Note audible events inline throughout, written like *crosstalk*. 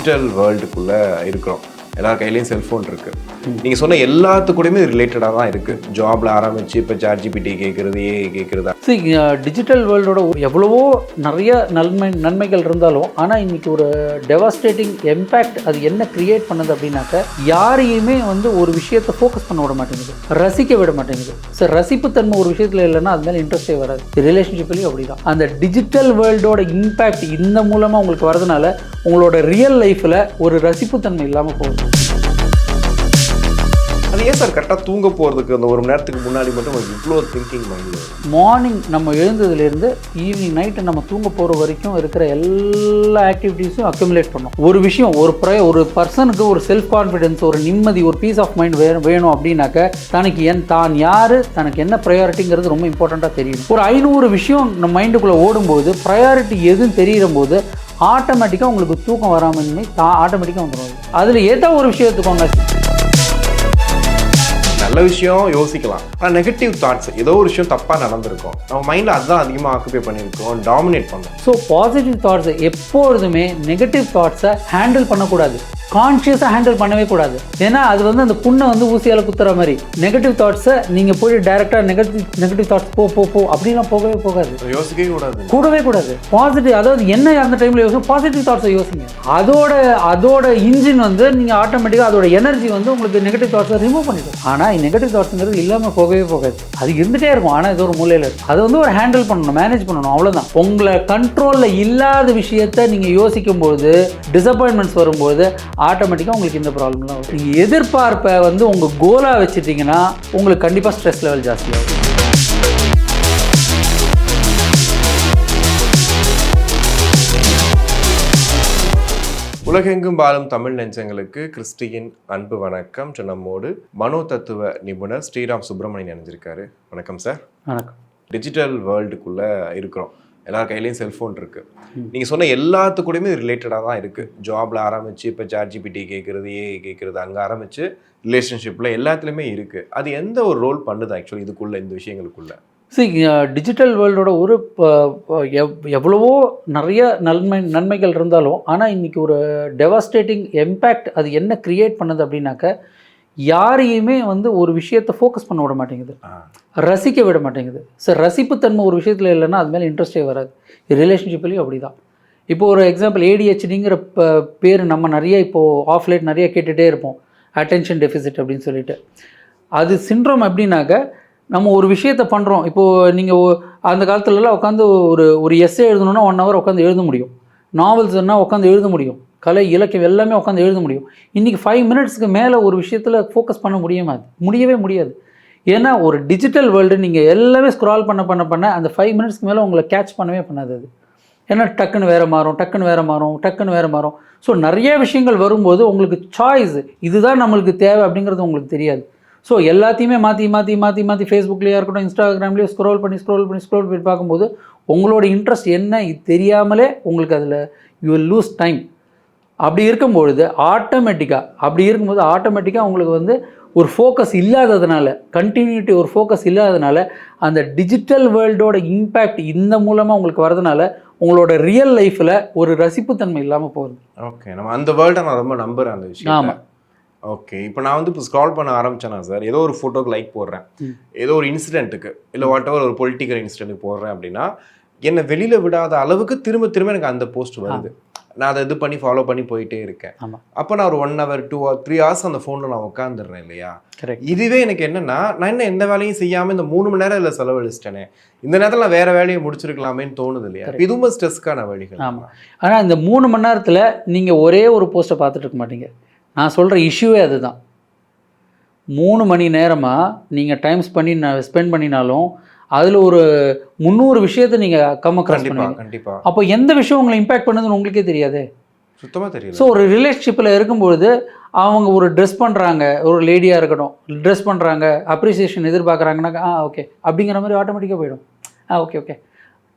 Digital வேர்ல்டுக்குள்ளே இருக்கிறோம். எல்லார் கையிலையும் செல்ஃபோன் இருக்குது நீங்கள் சொன்ன எல்லாத்துக்கூடயுமே ரிலேட்டடாக தான் இருக்குது ஜாபில் ஆரம்பிச்சு இப்போ சார்ஜிபிடி கேட்குறது ஏ கேட்குறதா டிஜிட்டல் வேர்ல்டோட எவ்வளவோ நிறைய நன்மை நன்மைகள் இருந்தாலும் ஆனால் இன்னைக்கு ஒரு டெவாஸ்டேட்டிங் இம்பேக்ட் அது என்ன க்ரியேட் பண்ணுது அப்படின்னாக்க யாரையுமே வந்து ஒரு விஷயத்தை ஃபோக்கஸ் பண்ண விட மாட்டேங்குது. ரசிக்க விட மாட்டேங்குது. சார் ரசிப்புத்தன்மை ஒரு விஷயத்தில் இல்லைன்னா அது மேலே இன்ட்ரெஸ்டே வராது. ரிலேஷன்ஷிப்லேயும் அப்படிதான். அந்த டிஜிட்டல் வேர்ல்டோட இம்பேக்ட் இந்த மூலமாக உங்களுக்கு வரதுனால உங்களோட ரியல் லைஃப்பில் ஒரு ரசிப்புத்தன்மை இல்லாமல் போகுது. அது ஏன் சார் கரெக்டாக தூங்க போகிறதுக்கு அந்த ஒரு மணி நேரத்துக்கு முன்னாடி மட்டும் உங்களுக்கு இவ்வளோ திங்கிங் மைண்டில் மார்னிங் நம்ம எழுந்ததுலேருந்து ஈவினிங் நைட்டு நம்ம தூங்க போகிற வரைக்கும் இருக்கிற எல்லா ஆக்டிவிட்டீஸும் அக்குமுலேட் பண்ணோம். ஒரு விஷயம் ஒரு ப்ரைய ஒரு பர்சனுக்கு ஒரு செல்ஃப் கான்ஃபிடென்ஸ் ஒரு நிம்மதி ஒரு பீஸ் ஆஃப் மைண்ட் வேணும் வேணும் அப்படின்னாக்க தனக்கு என் தான் யார் தனக்கு என்ன ப்ரையாரிட்டிங்கிறது ரொம்ப இம்பார்ட்டண்ட்டாக தெரியும். ஒரு ஐநூறு விஷயம் நம்ம மைண்டுக்குள்ளே ஓடும்போது ப்ரையாரிட்டி எதுன்னு தெரியும் போது ஆட்டோமேட்டிக்காக உங்களுக்கு தூக்கம் வராமல் தா ஆட்டோமேட்டிக்காக வந்துடும் அதில் ஏதோ ஒரு விஷயம் எடுத்துக்கோங்க. நல்ல விஷயம் யோசிக்கலாம். ஆனால் நெகட்டிவ் தாட்ஸ் ஏதோ ஒரு விஷயம் தப்பாக நடந்திருக்கும். நம்ம மைண்டில் அதுதான் அதிகமாக ஆக்குபை பண்ணியிருக்கோம் டாமினேட் பண்ணோம். ஸோ பாசிட்டிவ் தாட்ஸை எப்பொழுதுமே நெகட்டிவ் தாட்ஸை ஹேண்டில் பண்ணக்கூடாது. கான்ஷியஸாக ஹேண்டில் பண்ணவே கூடாது. ஏன்னா அது வந்து அந்த புண்ணை வந்து ஊசியால் குத்துற மாதிரி. நெகட்டிவ் தாட்ஸை நீங்கள் போய் டைரெக்டாக நெகட்டிவ் நெகட்டிவ் தாட்ஸ் போ போ போ அப்படிலாம் போகவே போகாது. யோசிக்கவே கூடாது. கூடவே கூடாது. பாசிட்டிவ் அதாவது என்ன அந்த டைமில் யோசிக்கும் பாசிட்டிவ் தாட்ஸை யோசிங்க. அதோட அதோட இன்ஜின் வந்து நீங்கள் ஆட்டோமேட்டிக்காக அதோட எனர்ஜி வந்து உங்களுக்கு நெகட்டிவ் தாட்ஸை ரிமூவ் பண்ணிடும். ஆனால் நெகட்டிவ் தாட்ஸ்ங்கிறது இல்லாமல் போகவே போகாது. அது இருந்துகிட்டே இருக்கும். ஆனால் இது ஒரு மூலையில் இருக்கும் அது வந்து ஒரு ஹேண்டில் பண்ணணும் மேனேஜ் பண்ணணும். அவ்வளோதான் உங்களை கண்ட்ரோலில் இல்லாத விஷயத்தை நீங்கள் யோசிக்கும்போது டிசப்பாயின்மெண்ட்ஸ் வரும்போது ஆட்டோமேட்டிக்காக உங்களுக்கு இந்த ப்ராப்ளம்லாம் வரும். நீங்கள் எதிர்பார்ப்பை வந்து உங்கள் கோலாக வச்சுட்டிங்கன்னா உங்களுக்கு கண்டிப்பாக ஸ்ட்ரெஸ் லெவல் ஜாஸ்தியாகும் உலகெங்கும் வாழும் தமிழ் நெஞ்சங்களுக்கு கிறிஸ்டியின் அன்பு வணக்கம். நம்மோடு மனோ தத்துவ நிபுணர் ஸ்ரீராம் சுப்பிரமணியன் இணைஞ்சிருக்காரு. வணக்கம் சார். வணக்கம். டிஜிட்டல் வேர்ல்டுக்குள்ள இருக்கிறோம். எல்லார் கையிலயும் செல்ஃபோன் இருக்கு. நீங்க சொன்ன எல்லாத்துக்கூடயுமே ரிலேட்டடாக தான் இருக்கு. ஜாப்ல ஆரம்பிச்சு இப்போ சாட் ஜிபிடி கேட்கறது ஏ கேட்கறது அங்கே ஆரம்பிச்சு ரிலேஷன்ஷிப்ல எல்லாத்துலேயுமே இருக்கு. அது எந்த ஒரு ரோல் பண்ணுது ஆக்சுவலி இதுக்குள்ள இந்த விஷயங்களுக்குள்ள? சி டிஜிட்டல் வேர்ல்டோட ஒரு எவ்வளவோ நிறைய நன்மை நன்மைகள் இருந்தாலும் ஆனால் இன்னைக்கு ஒரு டெவாஸ்டேட்டிங் இம்பேக்ட் அது என்ன கிரியேட் பண்ணுது அப்படின்னாக்க யாரையுமே வந்து ஒரு விஷயத்தை ஃபோக்கஸ் பண்ண விட மாட்டேங்குது. ரசிக்க விட மாட்டேங்குது. சார் ரசிப்புத்தன்மை ஒரு விஷயத்தில் இல்லைன்னா அது மேலே இன்ட்ரெஸ்டே வராது. ரிலேஷன்ஷிப்லேயும் அப்படி தான் இப்போ ஒரு எக்ஸாம்பிள் ஏடிஹெச்டிங்கிற ப பேர் நம்ம நிறைய இப்போது ஆஃப்லைட் நிறைய கேட்டுகிட்டே இருப்போம். அட்டென்ஷன் டெஃபிசிட் அப்படின்னு சொல்லிட்டு. அது சிண்ட்ரோம் எப்படின்னாக்க நம்ம ஒரு விஷயத்தை பண்ணுறோம் இப்போது நீங்கள் அந்த காலத்துலலாம் உட்காந்து ஒரு ஒரு எஸ்ஸே எழுதணுன்னா ஒன் ஹவர் உட்காந்து எழுத முடியும். நாவல்ஸ்னால் உட்காந்து எழுத முடியும். கலை இலக்கியம் எல்லாமே உட்காந்து எழுத முடியும். இன்றைக்கி ஃபைவ் மினிட்ஸ்க்கு மேலே ஒரு விஷயத்தில் ஃபோக்கஸ் பண்ண முடியுமா? முடியவே முடியாது. ஏன்னா ஒரு டிஜிட்டல் வேர்ல்டு நீங்கள் எல்லாமே ஸ்க்ரால் பண்ண பண்ண பண்ண அந்த ஃபைவ் மினிட்ஸ்க்கு மேலே உங்களை கேட்ச் பண்ணவே பண்ணாது அது. ஏன்னா டக்குன்னு வேறு மாறும் டக்குன்னு வேறு மாறும் டக்குன்னு வேறு மாறும். ஸோ நிறைய விஷயங்கள் வரும்போது உங்களுக்கு சாய்ஸ் இதுதான் நம்மளுக்கு தேவை அப்படிங்கிறது உங்களுக்கு தெரியாது. ஸோ எல்லாத்தையுமே மாற்றி மாற்றி மாற்றி மாற்றி ஃபேஸ்புக்லேயே இருக்கட்டும் இன்ஸ்டாகிராம்லேயே ஸ்க்ரோல் பண்ணி ஸ்க்ரோல் பண்ணி ஸ்க்ரோல் பண்ணி பார்க்கும்போது உங்களோட இன்ட்ரெஸ்ட் என்ன? தெரியாமலே உங்களுக்கு அதில் யூ will லூஸ் டைம் அப்படி இருக்கும்பொழுது ஆட்டோமேட்டிக்காக அப்படி இருக்கும்போது ஆட்டோமேட்டிக்காக உங்களுக்கு வந்து ஒரு ஃபோக்கஸ் இல்லாததுனால கண்டினியூட்டி ஒரு ஃபோக்கஸ் இல்லாததுனால அந்த டிஜிட்டல் வேர்ல்டோட இம்பேக்ட் இந்த மூலமாக உங்களுக்கு வரதுனால உங்களோட ரியல் லைஃப்பில் ஒரு ரசிப்புத்தன்மை இல்லாமல் போகுது. ஓகே நம்ம அந்த வேர்ல்டை நான் ரொம்ப நம்புறேன் அந்த விஷயம் ஆமா. ஓகே இப்போ நான் வந்து இப்போ ஸ்க்ரால் பண்ண ஆரம்பிச்சேனா சார் ஏதோ ஒரு ஃபோட்டோக்கு லைக் போடுறேன். ஏதோ ஒரு இன்சிடென்ட்டுக்கு இல்லை வாட் எவர் ஒரு பொலிட்டிக்கல் இன்சிடென்ட்டுக்கு போடுறேன் அப்படின்னா என்னை வெளியில விடாத அளவுக்கு திரும்ப திரும்ப எனக்கு அந்த போஸ்ட் வருது. நான் அதை இது பண்ணி ஃபாலோ பண்ணி போயிட்டே இருக்கேன். ஆமாம் அப்போ நான் ஒரு one hour two hour three hours அந்த ஃபோனில் நான் உட்காந்துடுறேன் இல்லையா? இதுவே எனக்கு என்னன்னா நான் என்ன எந்த வேலையும் செய்யாம இந்த மூணு மணி நேரம் இதில் செலவழிச்சிட்டேனே. இந்த நேரத்தில் நான் வேற வேலையை முடிச்சிருக்கலாமேன்னு தோணுது இல்லையா. இதுவும் ஸ்ட்ரெஸ்க்கான வழிகள் ஆமா. ஆனால் இந்த மூணு மணி நேரத்தில் நீங்கள் ஒரே ஒரு போஸ்ட்டை பார்த்துட்டு இருக்க மாட்டீங்க. நான் சொல்கிற இஷ்யூவே அதுதான். மூணு மணி நேரமாக நீங்கள் டைம்ஸ் பண்ணி ஸ்பெண்ட் பண்ணினாலும் அதில் ஒரு முந்நூறு விஷயத்தை நீங்கள் கம் அக்ராஸ் கண்டிப்பா பண்ணுவீங்க. கண்டிப்பா. அப்போ எந்த விஷயம் உங்களை இம்பாக்ட் பண்ணுதுன்னு உங்களுக்கே தெரியாது? சுத்தமா தெரியல ஸோ ஒரு ரிலேஷன்ஷிப்பில் இருக்கும்பொழுது அவங்க ஒரு ட்ரெஸ் பண்ணுறாங்க ஒரு லேடியாக இருக்கட்டும். ட்ரெஸ் பண்ணுறாங்க அப்ரிசியேஷன் எதிர்பார்க்குறாங்கன்னாக்கா ஆ ஓகே அப்படிங்கிற மாதிரி ஆட்டோமேட்டிக்காக போயிடும். ஆ okay okay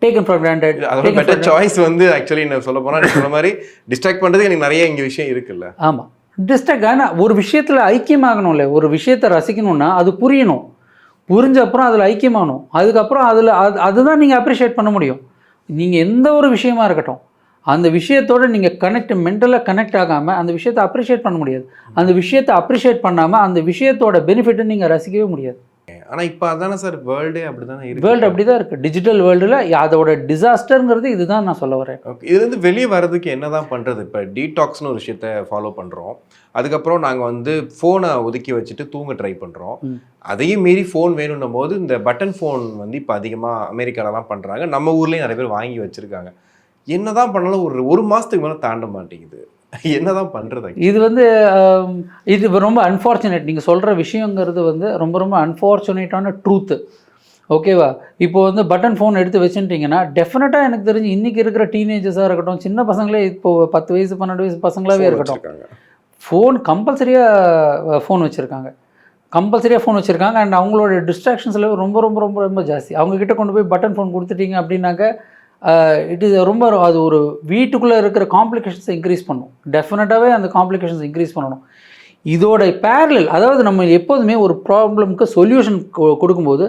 taken for granted அதோட பெட்டர் சாய்ஸ் வந்து ஆக்சுவலி நான் சொல்ல போனா நீ சொன்ன மாதிரி டிஸ்ட்ராக்ட் பண்றதுக்கு எனக்கு நிறைய இங்க விஷயம் இருக்குல்ல. ஆமாம் டிஸ்டக் ஆனால் ஒரு விஷயத்தில் ஐக்கியமாகணும்ல ஒரு விஷயத்தை ரசிக்கணும்னா அது புரியணும். புரிஞ்ச அப்புறம் அதில் ஐக்கியமாகணும். அதுக்கப்புறம் அதில் அது அதுதான் நீங்கள் அப்ரிஷியேட் பண்ண முடியும். நீங்கள் எந்த ஒரு விஷயமா இருக்கட்டும் அந்த விஷயத்தோட நீங்கள் கனெக்ட் மென்டலாக கனெக்ட் ஆகாமல் அந்த விஷயத்தை அப்ரிஷியேட் பண்ண முடியாது. அந்த விஷயத்தை அப்ரிஷியேட் பண்ணாமல் அந்த விஷயத்தோட பெனிஃபிட்டை நீங்கள் ரசிக்கவே முடியாது. ஆனா இப்ப அதானே சார் வேர்ல்டே அப்படிதானே இருக்கு. வேர்ல்டு அப்படி தான் இருக்குது டிஜிட்டல் வேர்ல்டில் அதோட டிசாஸ்டருங்கிறது இதுதான் நான் சொல்ல வரேன். ஓகே இதுலேருந்து வெளியே வர்றதுக்கு என்னதான் பண்றது? இப்போ டீடாக்ஸ்னு ஒரு விஷயத்த ஃபாலோ பண்றோம். அதுக்கப்புறம் நாங்க வந்து ஃபோனை ஒதுக்கி வச்சுட்டு தூங்க ட்ரை பண்றோம். ம். அதையும் மீறி ஃபோன் வேணும்னும் போது இந்த பட்டன் ஃபோன் வந்து இப்போ அதிகமாக அமெரிக்காலலாம் பண்றாங்க. நம்ம ஊர்லயும் நிறைய பேர் வாங்கி வச்சிருக்காங்க. என்னதான் பண்ணாலும் ஒரு ஒரு மாசத்துக்கு மேல தாண்ட மாட்டேங்குது. *laughs* என்னதான் பண்றது? இது வந்து இது ரொம்ப அன்ஃபார்ச்சுனேட் நீங்கள் சொல்கிற விஷயங்கிறது வந்து ரொம்ப ரொம்ப அன்ஃபார்ச்சுனேட்டான ட்ரூத்து ஓகேவா? இப்போ வந்து பட்டன் ஃபோன் எடுத்து வச்சுட்டிங்கன்னா டெஃபினட்டாக எனக்கு தெரிஞ்சு இன்றைக்கி இருக்கிற டீனேஜர்ஸாக இருக்கட்டும் சின்ன பசங்களே இப்போ பத்து வயசு பன்னெண்டு வயசு பசங்களாகவே இருக்கட்டும். ஃபோன் கம்பல்சரியாக ஃபோன் வச்சுருக்காங்க. கம்பல்சரியாக ஃபோன் வச்சுருக்காங்க. அண்ட் அவங்களோட டிஸ்ட்ராக்ஷன்ஸ் லெவல் ரொம்ப ரொம்ப ரொம்ப ரொம்ப ஜாஸ்தி. அவங்க கிட்ட கொண்டு போய் பட்டன் ஃபோன் கொடுத்துட்டீங்க அப்படின்னாக்க இட் இஸ் ரொம்ப அது ஒரு வீட்டுக்குள்ளே இருக்கிற காம்ப்ளிகேஷன்ஸை இன்க்ரீஸ் பண்ணும். டெஃபினட்டாகவே அந்த காம்ப்ளிகேஷன்ஸ் இன்க்ரீஸ் பண்ணணும். இதோட பேரலில் அதாவது நம்ம எப்போதுமே ஒரு ப்ராப்ளம்க்கு சொல்யூஷன் கொடுக்கும்போது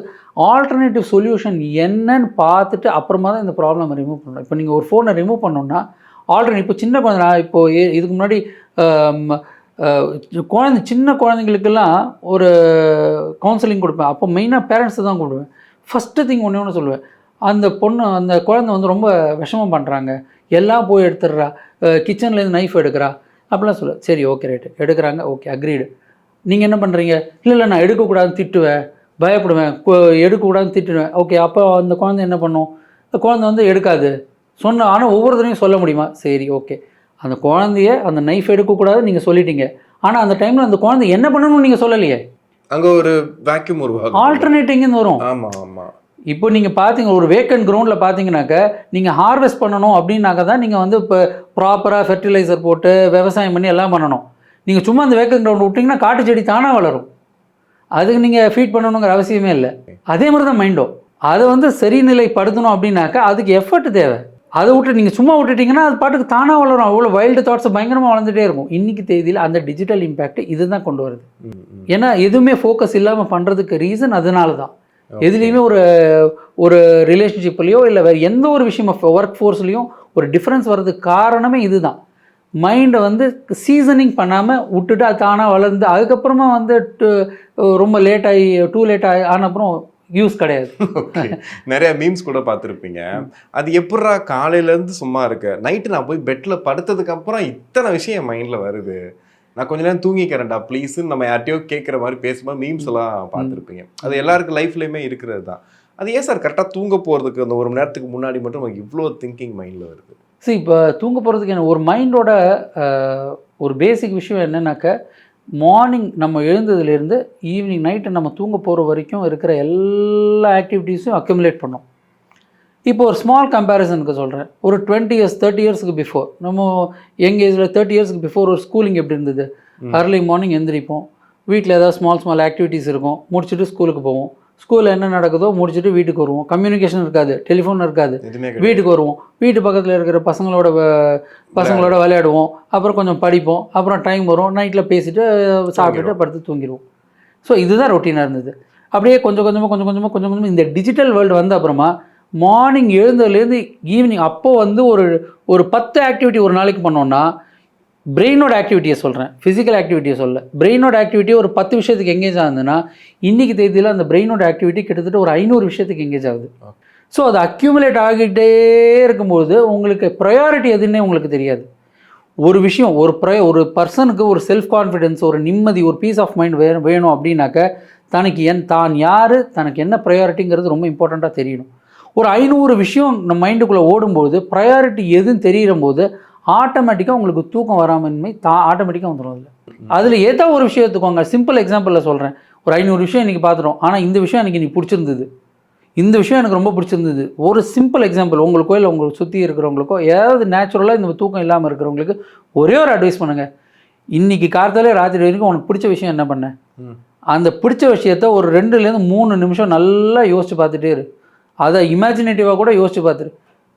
ஆல்டர்னேட்டிவ் சொல்யூஷன் என்னன்னு பார்த்துட்டு அப்புறமா தான் இந்த ப்ராப்ளம் ரிமூவ் பண்ணணும். இப்போ நீங்கள் ஒரு ஃபோனை ரிமூவ் பண்ணோன்னா ஆல்ரெடி இப்போ சின்ன குழந்தை நான் இப்போ ஏ- இதுக்கு முன்னாடி குழந்தை சின்ன குழந்தைங்களுக்கெல்லாம் ஒரு கவுன்சிலிங் கொடுப்பேன். அப்போ மெயினாக பேரண்ட்ஸை தான் கொடுப்பேன் ஃபஸ்ட்டு திங் ஒன்று ஒன்று சொல்லுவேன். அந்த பொண்ணு அந்த குழந்தை வந்து ரொம்ப விஷமம் பண்ணுறாங்க எல்லாம் போய் எடுத்துடுறா. கிச்சன்லேருந்து நைஃப் எடுக்கிறா. அப்படிலாம் சொல்ல. சரி ஓகே ரைட்டு எடுக்கிறாங்க. ஓகே அக்ரீடு நீங்கள் என்ன பண்ணுறீங்க இல்லை இல்லை நான் எடுக்கக்கூடாதுன்னு திட்டுவேன். பயப்படுவேன். எடுக்கக்கூடாதுன்னு திட்டுவேன். ஓகே அப்போ அந்த குழந்தை என்ன பண்ணும்? குழந்தை வந்து எடுக்காது. சொன்ன ஆனால் ஒவ்வொருத்தரையும் சொல்ல முடியுமா? சரி ஓகே அந்த குழந்தைய அந்த நைஃப் எடுக்கக்கூடாதுன்னு நீங்கள் சொல்லிட்டீங்க. ஆனால் அந்த டைமில் அந்த குழந்தை என்ன பண்ணணும்னு நீங்கள் சொல்லலையே? அங்க ஒரு வேக்யூம் உருவாகும். ஆல்டர்னேட்டிங்னு வரும். ஆமா ஆமா. இப்போ நீங்கள் பார்த்தீங்க ஒரு வேக்கன் கிரவுண்டில் பார்த்தீங்கன்னாக்க நீங்கள் ஹார்வெஸ்ட் பண்ணணும் அப்படின்னாக்க தான் நீங்கள் வந்து இப்போ ப்ராப்பராக ஃபெர்டிலைசர் போட்டு விவசாயம் பண்ணி எல்லாம் பண்ணணும். நீங்கள் சும்மா அந்த வேக்கன் கிரவுண்ட் விட்டிங்கன்னா காட்டு செடி தானாக வளரும். அதுக்கு நீங்கள் ஃபீட் பண்ணணுங்கிற அவசியமே இல்லை. அதே மாதிரி தான் மைண்டும் அதை வந்து சரிநிலைப்படுத்தணும் அப்படின்னாக்கா அதுக்கு எஃபர்ட் தேவை. அதை விட்டு நீங்கள் சும்மா விட்டுட்டீங்கன்னா அது பாட்டுக்கு தானாக வளரும். அவ்வளோ வைல்டு தாட்ஸ் பயங்கரமாக வளர்ந்துட்டே இருக்கும். இன்னைக்கு தேதியில் அந்த டிஜிட்டல் இம்பேக்ட் இதுதான் கொண்டு வருது. ஏன்னா எதுவுமே ஃபோக்கஸ் இல்லாமல் பண்ணுறதுக்கு ரீசன் அதனால தான் எதுலேயுமே ஒரு ஒரு ரிலேஷன்ஷிப்லேயோ இல்லை வேறு எந்த ஒரு விஷயம் ஒர்க் ஃபோர்ஸ்லேயும் ஒரு டிஃப்ரென்ஸ் வர்றதுக்கு காரணமே இதுதான். மைண்டை வந்து சீசனிங் பண்ணாமல் விட்டுட்டு அது தானாக வளர்ந்து அதுக்கப்புறமா வந்து ரொம்ப லேட் ஆகி டூ லேட் ஆகி ஆன அப்புறம் யூஸ் கிடையாது. *laughs* நிறைய மீம்ஸ் கூட பார்த்துருப்பீங்க. அது எப்படிடா காலையில இருந்து சும்மா இருக்க? நைட்டு நான் போய் பெட்ல படுத்ததுக்கு அப்புறம் இத்தனை விஷயம் என் மைண்ட்ல வருது? நான் கொஞ்ச நேரம் தூங்கிக்கிறேன்டா ப்ளீஸ்ன்னு நம்ம யார்ட்டையோ கேட்குற மாதிரி பேசும்போது மீம்ஸ் எல்லாம் பார்த்துருப்பீங்க. அது எல்லாருக்கும் லைஃப்லயுமே இருக்கிறது தான். அது ஏன் சார் கரெக்டாக தூங்க போறதுக்கு அந்த ஒரு மணி நேரத்துக்கு முன்னாடி மட்டும் நமக்கு இவ்வளோ திங்கிங் மைண்ட்ல வருது? சரி இப்போ தூங்க போகிறதுக்கு என்ன ஒரு மைண்டோட ஒரு பேசிக் விஷயம் என்னன்னாக்க மார்னிங் நம்ம எழுந்ததுலேருந்து ஈவினிங் நைட்டு நம்ம தூங்க போகிற வரைக்கும் இருக்கிற எல்லா ஆக்டிவிட்டீஸும் அக்யூமுலேட் பண்ணோம். இப்போ ஒரு ஸ்மால் கம்பேரிசனுக்கு சொல்கிறேன் ஒரு டுவெண்ட்டி இயர்ஸ் தேர்ட்டி இயர்ஸ்க்கு பிஃபோர் நம்ம யங் ஏஜில் தேர்ட்டி இயர்ஸ்க்கு பிஃபோர் ஒரு ஸ்கூலிங் எப்படி இருந்தது? அர்லி மார்னிங் எந்திரிப்போம். வீட்டில் ஏதாவது ஸ்மால் ஸ்மால் ஆக்டிவிட்டீஸ் இருக்கும். முடிச்சுட்டு ஸ்கூலுக்கு போவோம். ஸ்கூலில் என்ன நடக்குதோ முடிச்சுட்டு வீட்டுக்கு வருவோம். கம்யூனிகேஷன் இருக்காது. டெலிஃபோன் இருக்காது. வீட்டுக்கு வருவோம். வீட்டு பக்கத்தில் இருக்கிற பசங்களோட பசங்களோட விளையாடுவோம். அப்புறம் கொஞ்சம் படிப்போம். அப்புறம் டைம் வரும். நைட்டில் பேசிட்டு சாப்பிட்டுட்டு படுத்து தூங்கிடுவோம். ஸோ இதுதான் ரொட்டீனாக இருந்தது. அப்படியே கொஞ்சம் கொஞ்சமாக கொஞ்சம் கொஞ்சமாக கொஞ்சம் கொஞ்சமாக இந்த டிஜிட்டல் வேர்ல்டு வந்த அப்புறமா மார்னிங் எழுந்ததுலேருந்து ஈவினிங் அப்போ வந்து ஒரு ஒரு பத்து ஆக்டிவிட்டி ஒரு நாளைக்கு பண்ணோன்னா பிரெயினோட ஆக்டிவிட்டியை சொல்கிறேன் ஃபிசிக்கல் ஆக்டிவிட்டியை சொல்ல. பிரெயினோட ஆக்டிவிட்டி ஒரு பத்து விஷயத்துக்கு எங்கேஜ் ஆகுதுன்னா இன்றைக்கி தேதியில் அந்த பிரெயினோட ஆக்டிவிட்டி கிட்டத்தட்ட ஒரு ஐநூறு விஷயத்துக்கு எங்கேஜ் ஆகுது. ஸோ அது அக்யூமுலேட் ஆகிட்டே இருக்கும்போது உங்களுக்கு ப்ரையாரிட்டி எதுன்னே உங்களுக்கு தெரியாது. ஒரு விஷயம் ஒரு ப்ரை ஒரு பர்சனுக்கு ஒரு செல்ஃப் கான்ஃபிடென்ஸ் ஒரு நிம்மதி ஒரு பீஸ் ஆஃப் மைண்ட் வே வேணும் அப்படின்னாக்க தனக்கு என் தான் யார் தனக்கு என்ன ப்ரையாரிட்டிங்கிறது ரொம்ப இம்பார்ட்டண்ட்டாக தெரியணும். ஒரு ஐநூறு விஷயம் நம்ம மைண்டுக்குள்ளே ஓடும்போது ப்ரையாரிட்டி எதுன்னு தெரியிற போது ஆட்டோமேட்டிக்காக உங்களுக்கு தூக்கம் வராமன்மை தா ஆட்டோமேட்டிக்காக வந்துடும் அதில். அதில் ஏதோ ஒரு விஷயம் எடுத்துக்கோங்க. சிம்பிள் எக்ஸாம்பிளில் சொல்கிறேன் ஒரு ஐநூறு விஷயம் இன்றைக்கி பார்த்துட்டோம். ஆனால் இந்த விஷயம் எனக்கு இன்னைக்கு பிடிச்சிருந்தது. இந்த விஷயம் எனக்கு ரொம்ப பிடிச்சிருந்தது. ஒரு சிம்பிள் எக்ஸாம்பிள் உங்களுக்கோ இல்லை உங்களுக்கு சுற்றி இருக்கிறவங்களுக்கோ ஏதாவது நேச்சுரலாக இந்த தூக்கம் இல்லாமல் இருக்கிறவங்களுக்கு ஒரே ஒரு அட்வைஸ் பண்ணுங்கள் இன்றைக்கி கார்த்தாலே ராத்திரி வரைக்கும் உனக்கு பிடிச்ச விஷயம் என்ன பண்ண. அந்த பிடிச்ச விஷயத்த ஒரு ரெண்டுலேருந்து மூணு நிமிஷம் நல்லா யோசிச்சு பார்த்துட்டே இரு. அதை இமேஜினேட்டிவாக கூட யோசிச்சு பார்த்துரு.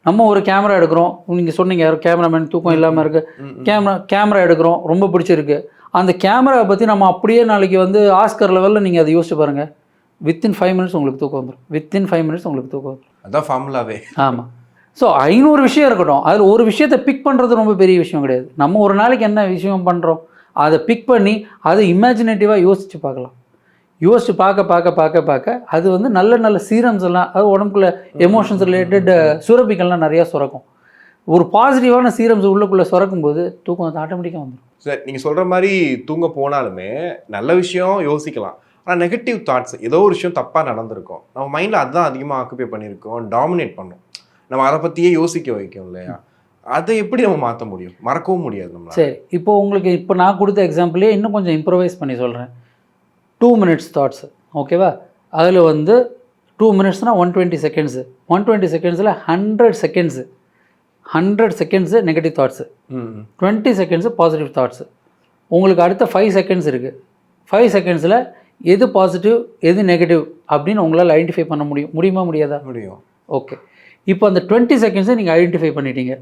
நம்ம ஒரு கேமரா எடுக்கிறோம். நீங்கள் சொன்னீங்க யாரும் கேமராமேன் தூக்கம் இல்லாமல் இருக்கு. ம், ம். கேமரா கேமரா எடுக்கிறோம். ரொம்ப பிடிச்சிருக்கு. அந்த கேமராவை பற்றி நம்ம அப்படியே நாளைக்கு வந்து ஆஸ்கர் லெவலில் நீங்கள் அதை யோசிச்சு பாருங்கள் வித்தின் ஃபைவ் மினிட்ஸ் உங்களுக்கு தூக்கம் வந்துடும் வித்தின் ஃபைவ் மினிட்ஸ் உங்களுக்கு தூக்கம் வந்துடும் அதான் ஃபார்முலாவே ஆமாம் ஸோ ஐநூறு விஷயம் இருக்கட்டும். அதில் ஒரு விஷயத்தை பிக் பண்ணுறது ரொம்ப பெரிய விஷயம் கிடையாது. நம்ம ஒரு நாளைக்கு என்ன விஷயம் பண்ணுறோம் அதை பிக் பண்ணி அதை இமேஜினேட்டிவாக யோசித்து பார்க்கலாம். யோசிச்சு பார்க்க பார்க்க பார்க்க பார்க்க அது வந்து நல்ல நல்ல சீரம்ஸ் எல்லாம் அது உடம்புக்குள்ள எமோஷன்ஸ் ரிலேட்டட் சுரப்பிகள்லாம் நிறையா சுரக்கும். ஒரு பாசிட்டிவான சீரம்ஸ் உள்ளுக்குள்ளே சுரக்கும் போது தூக்கம் வந்து ஆட்டோமேட்டிக்காக வந்துடும் சார் நீங்கள் சொல்கிற மாதிரி தூங்க போனாலுமே நல்ல விஷயம் யோசிக்கலாம். ஆனால் நெகட்டிவ் தாட்ஸ் ஏதோ ஒரு விஷயம் தப்பாக நடந்திருக்கும். நம்ம மைண்டில் அதுதான் அதிகமாக ஆக்குபை பண்ணியிருக்கோம் டாமினேட் பண்ணும். நம்ம அதை பற்றியே யோசிக்க வைக்கும் இல்லையா? அதை எப்படி நம்ம மாற்ற முடியும்? மறக்கவும் முடியாது நம்மளால. சரி இப்போ உங்களுக்கு இப்போ நான் கொடுத்த எக்ஸாம்பிளே இன்னும் கொஞ்சம் இம்ப்ரவைஸ் பண்ணி சொல்கிறேன் டூ மினிட்ஸ் தாட்ஸ் ஓகேவா அதில் வந்து two மினிட்ஸ்னால் one twenty seconds one twenty செகண்ட்ஸில் hundred seconds hundred seconds negative thoughts twenty seconds positive thoughts உங்களுக்கு அடுத்த ஃபைவ் செகண்ட்ஸ் இருக்குது ஃபைவ் செகண்ட்ஸில் எது பாசிட்டிவ் எது நெகட்டிவ் அப்படின்னு உங்களால் ஐடென்டிஃபை பண்ண முடியும். முடியுமா முடியாதா? முடியும். ஓகே இப்போ அந்த டுவெண்ட்டி செகண்ட்ஸை நீங்கள் ஐடென்டிஃபை பண்ணிட்டீங்க.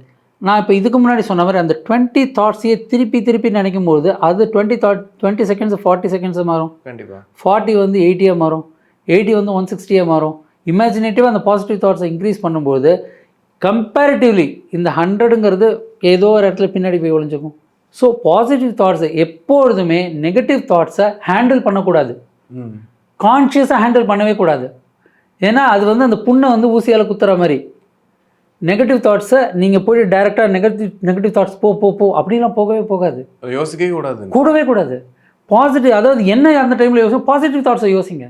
நான் இப்போ இதுக்கு முன்னாடி சொன்ன மாதிரி அந்த டுவெண்ட்டி தாட்ஸையே திருப்பி திருப்பி நினைக்கும் போது அது twenty thought twenty seconds forty seconds மாறும். கண்டிப்பாக ஃபார்ட்டி வந்து எயிட்டியாக மாறும். எயிட்டி வந்து ஒன் சிக்ஸ்டியாக மாறும். இமேஜினேட்டிவாக அந்த பாசிட்டிவ் தாட்ஸை இன்க்ரீஸ் பண்ணும்போது கம்பேரிட்டிவ்லி இந்த ஹண்ட்ரடுங்கிறது ஏதோ ஒரு இடத்துல பின்னாடி போய் ஒளிஞ்சுக்கும். ஸோ பாசிட்டிவ் தாட்ஸை எப்பொழுதுமே நெகட்டிவ் தாட்ஸை ஹேண்டில் பண்ணக்கூடாது. கான்ஷியஸாக ஹேண்டில் பண்ணவே கூடாது. ஏன்னா அது வந்து அந்த புண்ணை வந்து ஊசியால் குத்துற மாதிரி. நெகட்டிவ் தாட்ஸை நீங்கள் போய் டைரெக்டாக நெகட்டிவ் நெகட்டிவ் தாட்ஸ் போ போ போ அப்படிலாம் போகவே போகாது. யோசிக்கவே கூடாது கூடவே கூடாது. பாசிட்டிவ் அதாவது என்ன அந்த டைமில் யோசிக்கும் பாசிட்டிவ் தாட்ஸை யோசிங்க.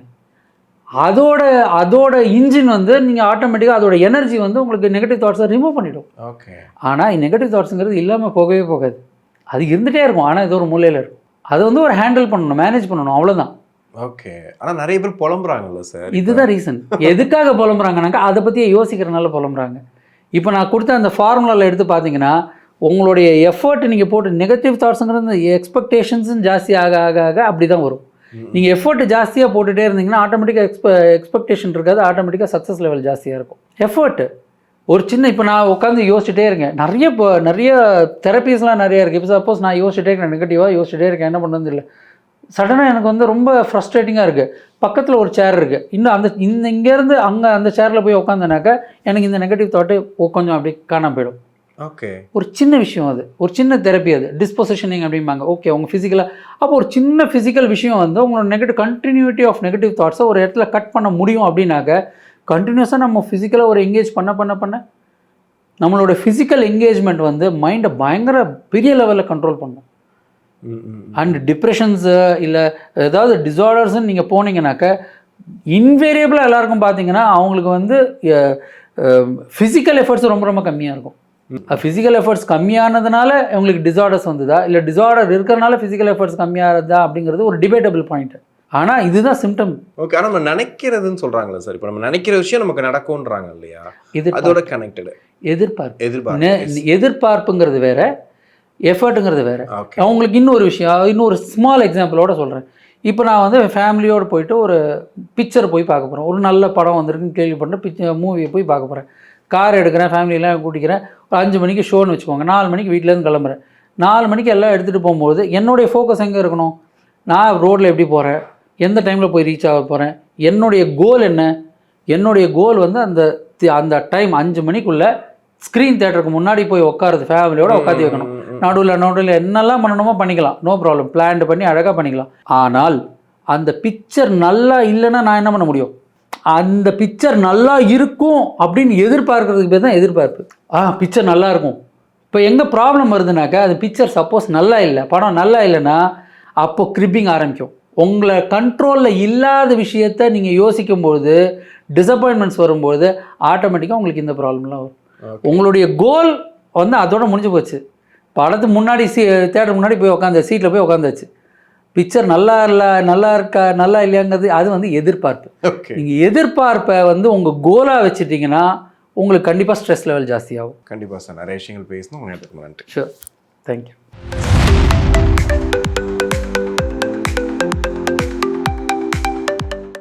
அதோட அதோட இன்ஜின் வந்து நீங்கள் ஆட்டோமேட்டிக்காக அதோட எனர்ஜி வந்து உங்களுக்கு நெகட்டிவ் தாட்ஸை ரிமூவ் பண்ணிடும். ஓகே ஆனால் நெகட்டிவ் தாட்ஸுங்கிறது இல்லாமல் போகவே போகாது. அது இருந்துகிட்டே இருக்கும். ஆனால் இது ஒரு மூலையில் இருக்கும். அது வந்து ஒரு ஹேண்டில் பண்ணணும் மேனேஜ் பண்ணணும் அவ்வளோதான் ஓகே ஆனால் நிறைய பேர் புலம்புறாங்கல்ல சார் இதுதான் ரீசன் எதுக்காக புலம்புறாங்கனாக்கா அதை பற்றியே யோசிக்கிறனால புலம்புறாங்க. இப்போ நான் கொடுத்த அந்த ஃபார்முலாவில் எடுத்து பார்த்தீங்கன்னா உங்களுடைய எஃபர்ட் நீங்கள் போட்டு நெகட்டிவ் தாட்ஸுங்கிறது எக்ஸ்பெக்டேஷன்ஸும் ஜாஸ்தி ஆக ஆக ஆக அப்படி தான் வரும் நீங்கள் எஃபர்ட் ஜாஸ்தியாக போட்டுகிட்டே இருந்தீங்கன்னா ஆட்டோமேட்டிக்காக எக்ஸ்பெ எக்ஸ்பெக்டேஷன் இருக்காது ஆட்டோமேட்டிக்காக சக்ஸஸ் லெவல் ஜாஸ்தியாக இருக்கும். எஃபர்ட் ஒரு சின்ன இப்போ நான் உட்காந்து யோசிச்சுட்டே இருக்கேன். நிறைய இப்போ நிறைய தெரப்பீஸ்லாம் நிறைய இருக்குது இப்போ சப்போஸ் நான் யோசிச்சுட்டே இருக்கேன் நெகட்டிவாக யோசிச்சுட்டே இருக்கேன் என்ன பண்ணுறது இல்லை சடனாக எனக்கு வந்து ரொம்ப ஃப்ரஸ்ட்ரேட்டிங்காக இருக்குது பக்கத்தில் ஒரு சேர் இருக்குது இன்னும் அந்த இந்த இங்கேருந்து அங்கே அந்த சேரில் போய் உட்காந்தனாக்கா எனக்கு இந்த நெகட்டிவ் தாட்டு கொஞ்சம் அப்படி காணாம போயிடும். ஓகே ஒரு சின்ன விஷயம் அது. ஒரு சின்ன தெரப்பி அது. டிஸ்பொசிஷனிங் அப்படிம்பாங்க. ஓகே உங்கள் ஃபிசிக்கலாக அப்போ ஒரு சின்ன ஃபிசிக்கல் விஷயம் வந்து உங்களோட நெகட்டிவ் கண்டினியூட்டி ஆஃப் நெகட்டிவ் தாட்ஸை ஒரு இடத்துல கட் பண்ண முடியும் அப்படின்னாக்க கண்டினியூஸாக நம்ம ஃபிசிக்கலாக ஒரு எங்கேஜ் பண்ண பண்ண பண்ண நம்மளோட ஃபிசிக்கல் என்கேஜ்மெண்ட் வந்து மைண்டை பயங்கர பெரிய லெவலில் கண்ட்ரோல் பண்ணும். அண்ட் டிப்ரெஷன்ஸு இல்லை ஏதாவது டிசார்டர்ஸ்னு நீங்கள் போனீங்கன்னாக்க இன்வேரியபிளாக எல்லாருக்கும் பார்த்தீங்கன்னா அவங்களுக்கு வந்து ஃபிசிக்கல் எஃபர்ட்ஸ் ரொம்ப ரொம்ப கம்மியாக இருக்கும். ஃபிசிக்கல் எஃபர்ட்ஸ் கம்மியானதுனால உங்களுக்கு டிசார்டர்ஸ் வந்ததா? இல்லை டிசார்டர் இருக்கிறனால ஃபிசிக்கல் எஃபர்ட்ஸ் கம்மியாகிறதா அப்படிங்கிறது ஒரு டிபேட்டபிள் பாயிண்ட் ஆனால் இதுதான் சிம்டம் ஓகே ஆனால் நம்ம நினைக்கிறதுன்னு சொல்கிறாங்களே சார். இப்போ நம்ம நினைக்கிற விஷயம் நமக்கு நடக்கும்ன்றாங்க இல்லையா? எதிர்பார்ப்பு. அதோட கனெக்டடு எதிர்பார்ப்பு. எதிர்பார்ப்பு. எதிர்பார்ப்புங்கிறது வேற. எஃபர்ட்டுங்கிறது வேற. அவங்களுக்கு இன்னொரு விஷயம் இன்னொரு ஸ்மால் எக்ஸாம்பிளோட சொல்கிறேன் இப்போ நான் வந்து ஃபேமிலியோடு போயிட்டு ஒரு பிக்சர் போய் பார்க்க போகிறேன் ஒரு நல்ல படம் வந்திருக்குன்னு கேள்விப்பட்டு பிக்சர் மூவியை போய் பார்க்க போகிறேன் கார் எடுக்கிறேன் ஃபேமிலியெல்லாம் கூட்டிக்கிறேன். ஒரு அஞ்சு மணிக்கு ஷோன்னு வச்சுக்கோங்க. நாலு மணிக்கு வீட்டிலேருந்து கிளம்புறேன். நாலு மணிக்கு எல்லாம் எடுத்துகிட்டு போகும்போது என்னுடைய ஃபோக்கஸ் எங்கே இருக்கணும்? நான் ரோட்டில் எப்படி போகிறேன் எந்த டைமில் போய் ரீச் ஆக போகிறேன் என்னுடைய கோல் என்ன? என்னுடைய கோல் வந்து அந்த தி- அந்த டைம் அஞ்சு மணிக்குள்ளே ஸ்க்ரீன் தேட்டருக்கு முன்னாடி போய் உட்காருது ஃபேமிலியோட உட்காந்து வைக்கணும். நடுவில் நடுவில் என்னெல்லாம் பண்ணணுமோ பண்ணிக்கலாம். நோ ப்ராப்ளம் பிளான்டு பண்ணி அழகாக பண்ணிக்கலாம். ஆனால் அந்த பிக்சர் நல்லா இல்லைன்னா நான் என்ன பண்ண முடியும்? அந்த பிக்சர் நல்லா இருக்கும் அப்படின்னு எதிர்பார்க்கறதுக்கு பேர் தான் எதிர்பார்ப்பு. ஆ பிக்சர் நல்லா இருக்கும். இப்போ எங்கே ப்ராப்ளம் வருதுனாக்கா அந்த பிக்சர் சப்போஸ் நல்லா இல்லை படம் நல்லா இல்லைன்னா அப்போ கிரிப்பிங் ஆரம்பிக்கும். உங்களை கண்ட்ரோலில் இல்லாத விஷயத்த நீங்கள் யோசிக்கும்பொழுது டிசப்பாயின்மெண்ட்ஸ் வரும்போது ஆட்டோமேட்டிக்காக உங்களுக்கு இந்த ப்ராப்ளம்லாம் வரும். உங்களுடைய கோல் வந்து அதோட முடிஞ்சு போச்சு. படத்துக்கு முன்னாடி சீ தேட்டருக்கு முன்னாடி போய் உட்காந்து சீட்டில் போய் உட்காந்தாச்சு பிக்சர் நல்லா இல்லை நல்லா இருக்கா நல்லா இல்லையாங்கிறது அது வந்து எதிர்பார்ப்பு. ஓகே நீங்கள் எதிர்பார்ப்பை வந்து உங்கள் கோலாக வச்சுட்டிங்கன்னா உங்களுக்கு கண்டிப்பாக ஸ்ட்ரெஸ் லெவல் ஜாஸ்தியாகும். கண்டிப்பாக சார். நிறைய விஷயங்கள் பேசணும். உங்கள் நன்றி. Sure thank you